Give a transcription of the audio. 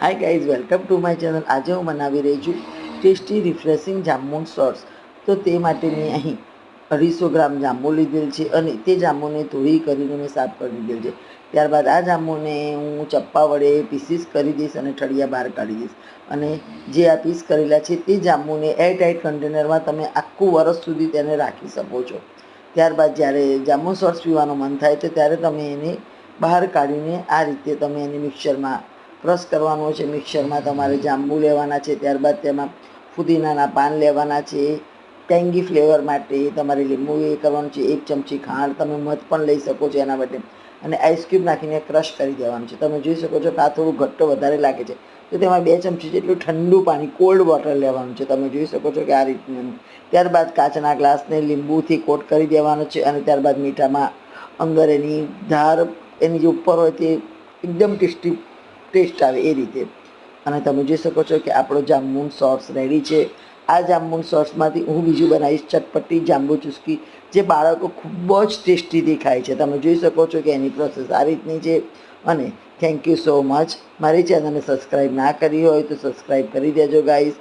Hi guys welcome to my channel આજે હું બનાવી રહી છું ટેસ્ટી રિફ્રેશિંગ જાંબુ સોસ. તો તે માટે મેં અહીં અઢીસો ગ્રામ જાંબુ લીધેલ છે અને તે જાંબુને ધોઈ કરીને મેં સાફ કરી દીધેલ છે. ત્યારબાદ આ જાંબુને હું ચપ્પા વડે પીસીસ કરી દઈશ અને ઠળિયા બહાર કાઢી દઈશ. અને જે આ પીસ કરેલા છે તે જાંબુને એરટાઇટ કન્ટેનરમાં તમે આખું વરસ સુધી તેને રાખી શકો છો. ત્યારબાદ જ્યારે જાંબુ સોસ પીવાનું મન થાય તો ત્યારે તમે એને બહાર કાઢીને આ રીતે તમે એને મિક્સરમાં ક્રશ કરવાનો છે, મિક્સરમાં તમારે જાંબુ લેવાના છે, ત્યારબાદ તેમાં ફુદીનાના પાન લેવાના છે, ટેંગી ફ્લેવર માટે તમારે લીંબુ એ કરવાનું છે, એક ચમચી ખાંડ તમે મધ પણ લઈ શકો છો એના માટે અને આઈસક્યુબ નાખીને ક્રશ કરી દેવાનું છે. તમે જોઈ શકો છો કે આ થોડું ઘટ્ટો વધારે લાગે છે. તો તેમાં બે ચમચી જેટલું ઠંડુ પાણી કોલ્ડ વોટર લેવાનું છે. તમે જોઈ શકો છો કે આ રીતનું ત્યારબાદ કાચના ગ્લાસને લીંબુથી કોટ કરી દેવાનો છે અને ત્યારબાદ મીઠામાં અંદર એની ધાર, એની જે ઉપર હોય તે એકદમ ટેસ્ટી ટેસ્ટ આવે એ રીતે. અને તમે જોઈ શકો છો કે આપણો જાંબુન સોસ રેડી છે. આ જાંબુન સોસમાંથી હું બીજું બનાવીશ ચટપટી જાંબુ ચુસ્કી, જે બાળકો ખૂબ જ ટેસ્ટી દેખાય છે. તમે જોઈ શકો છો કે એની પ્રોસેસ આ રીતની છે. અને થેન્ક યુ સો મચ. મારી ચેનલને સબસ્ક્રાઈબ ના કરી હોય તો સબસ્ક્રાઈબ કરી દેજો ગાઈઝ.